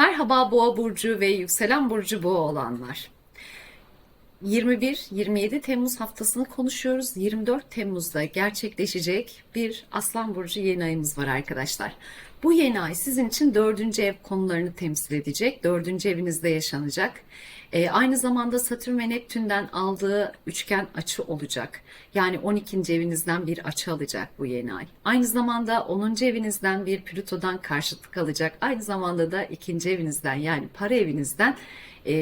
Merhaba Boğa burcu ve yükselen burcu Boğa olanlar. 21-27 Temmuz haftasını konuşuyoruz. 24 Temmuz'da gerçekleşecek bir Aslan burcu yeni ayımız var arkadaşlar. Bu yeni ay sizin için dördüncü ev konularını temsil edecek. Dördüncü evinizde yaşanacak. Ee, aynı zamanda Satürn ve Neptün'den aldığı üçgen açı olacak. Yani 12. evinizden bir açı alacak bu yeni ay. Aynı zamanda 10. evinizden bir Plüto'dan karşıtlık alacak. Aynı zamanda da ikinci evinizden yani para evinizden e,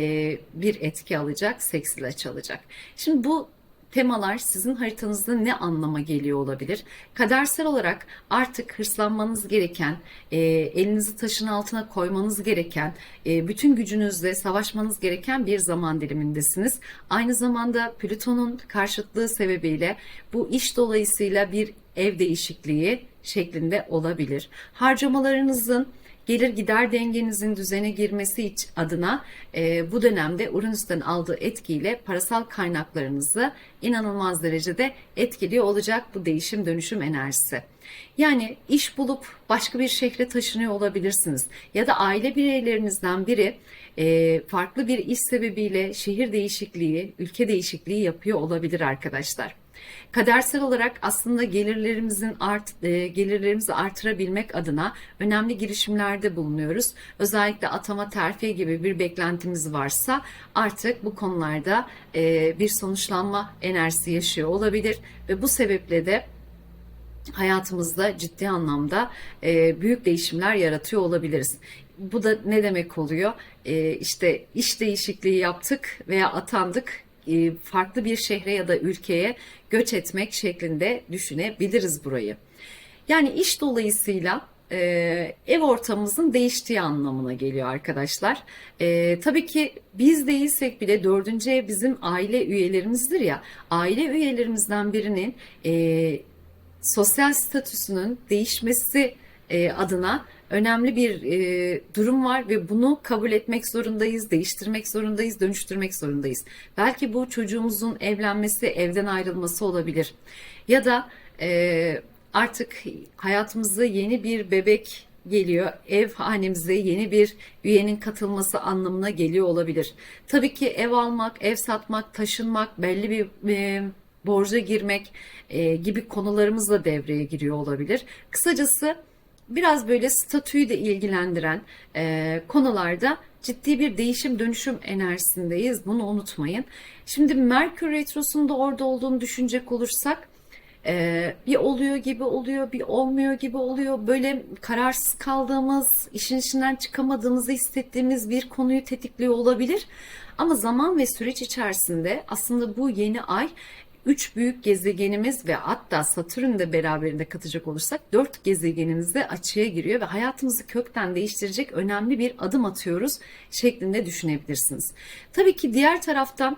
bir etki alacak, seksil açı alacak. Şimdi bu temalar sizin haritanızda ne anlama geliyor olabilir? Kadersel olarak artık hırslanmanız gereken, e, elinizi taşın altına koymanız gereken, e, bütün gücünüzle savaşmanız gereken bir zaman dilimindesiniz. Aynı zamanda Plüton'un karşıtlığı sebebiyle bu iş dolayısıyla bir ev değişikliği şeklinde olabilir. Harcamalarınızın gelir gider dengenizin düzene girmesi adına e, bu dönemde Uranüs'ten aldığı etkiyle parasal kaynaklarınızı inanılmaz derecede etkiliyor olacak bu değişim dönüşüm enerjisi. Yani iş bulup başka bir şehre taşınıyor olabilirsiniz ya da aile bireylerinizden biri e, farklı bir iş sebebiyle şehir değişikliği, ülke değişikliği yapıyor olabilir arkadaşlar. Kadersel olarak aslında gelirlerimizin art, e, gelirlerimizi artırabilmek adına önemli girişimlerde bulunuyoruz. Özellikle atama terfi gibi bir beklentimiz varsa artık bu konularda e, bir sonuçlanma enerjisi yaşıyor olabilir ve bu sebeple de hayatımızda ciddi anlamda e, büyük değişimler yaratıyor olabiliriz. Bu da ne demek oluyor? E, işte iş değişikliği yaptık veya atandık e, farklı bir şehre ya da ülkeye göç etmek şeklinde düşünebiliriz burayı. Yani iş dolayısıyla e, ev ortamımızın değiştiği anlamına geliyor arkadaşlar. E, tabii ki biz değilsek bile dördüncü ev bizim aile üyelerimizdir ya. Aile üyelerimizden birinin e, sosyal statüsünün değişmesi e, adına önemli bir e, durum var ve bunu kabul etmek zorundayız, değiştirmek zorundayız, dönüştürmek zorundayız. Belki bu çocuğumuzun evlenmesi, evden ayrılması olabilir. Ya da e, artık hayatımıza yeni bir bebek geliyor. Ev hanemize yeni bir üyenin katılması anlamına geliyor olabilir. Tabii ki ev almak, ev satmak, taşınmak, belli bir e, borca girmek e, gibi konularımız da devreye giriyor olabilir. Kısacası biraz böyle statüyü de ilgilendiren e, konularda ciddi bir değişim dönüşüm enerjisindeyiz. Bunu unutmayın. Şimdi Merkür Retrosu'nda orada olduğunu düşünecek olursak e, bir oluyor gibi oluyor, bir olmuyor gibi oluyor. Böyle kararsız kaldığımız, işin içinden çıkamadığımızı hissettiğimiz bir konuyu tetikliyor olabilir. Ama zaman ve süreç içerisinde aslında bu yeni ay üç büyük gezegenimiz ve hatta Satürn de beraberinde katacak olursak dört gezegenimiz de açığa giriyor ve hayatımızı kökten değiştirecek önemli bir adım atıyoruz şeklinde düşünebilirsiniz. Tabii ki diğer taraftan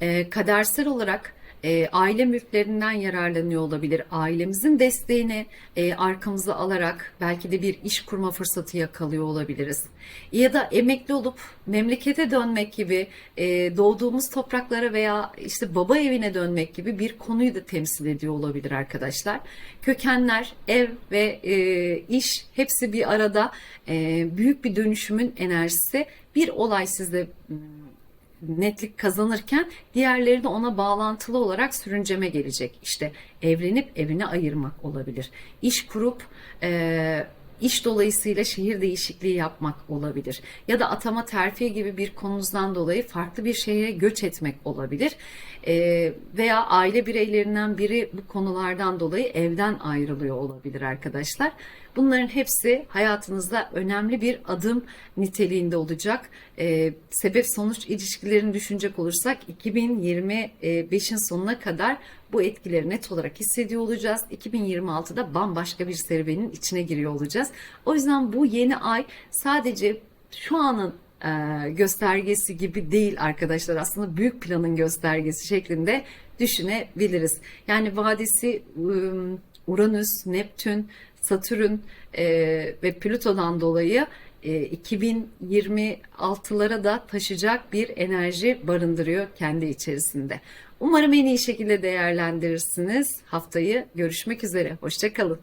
e, kadersel olarak e, aile mülklerinden yararlanıyor olabilir. Ailemizin desteğini e, arkamıza alarak belki de bir iş kurma fırsatı yakalıyor olabiliriz. Ya da emekli olup memlekete dönmek gibi e, doğduğumuz topraklara veya işte baba evine dönmek gibi bir konuyu da temsil ediyor olabilir arkadaşlar. Kökenler, ev ve e, iş hepsi bir arada e, büyük bir dönüşümün enerjisi. Bir olay sizde netlik kazanırken diğerleri de ona bağlantılı olarak sürünceme gelecek. İşte evlenip evine ayırmak olabilir. İş kurup e, iş dolayısıyla şehir değişikliği yapmak olabilir. Ya da atama terfi gibi bir konunuzdan dolayı farklı bir şehre göç etmek olabilir. E, veya aile bireylerinden biri bu konulardan dolayı evden ayrılıyor olabilir arkadaşlar. Bunların hepsi hayatınızda önemli bir adım niteliğinde olacak. E, sebep sonuç ilişkilerini düşünecek olursak 2025'in sonuna kadar bu etkileri net olarak hissediyor olacağız. 2026'da bambaşka bir serüvenin içine giriyor olacağız. O yüzden bu yeni ay sadece şu anın e, göstergesi gibi değil arkadaşlar. Aslında büyük planın göstergesi şeklinde düşünebiliriz. Yani vadisi Uranüs, Neptün, Satürn e, ve Plüto'dan dolayı 2026'lara da taşıyacak bir enerji barındırıyor kendi içerisinde. Umarım en iyi şekilde değerlendirirsiniz. Haftayı görüşmek üzere. Hoşçakalın.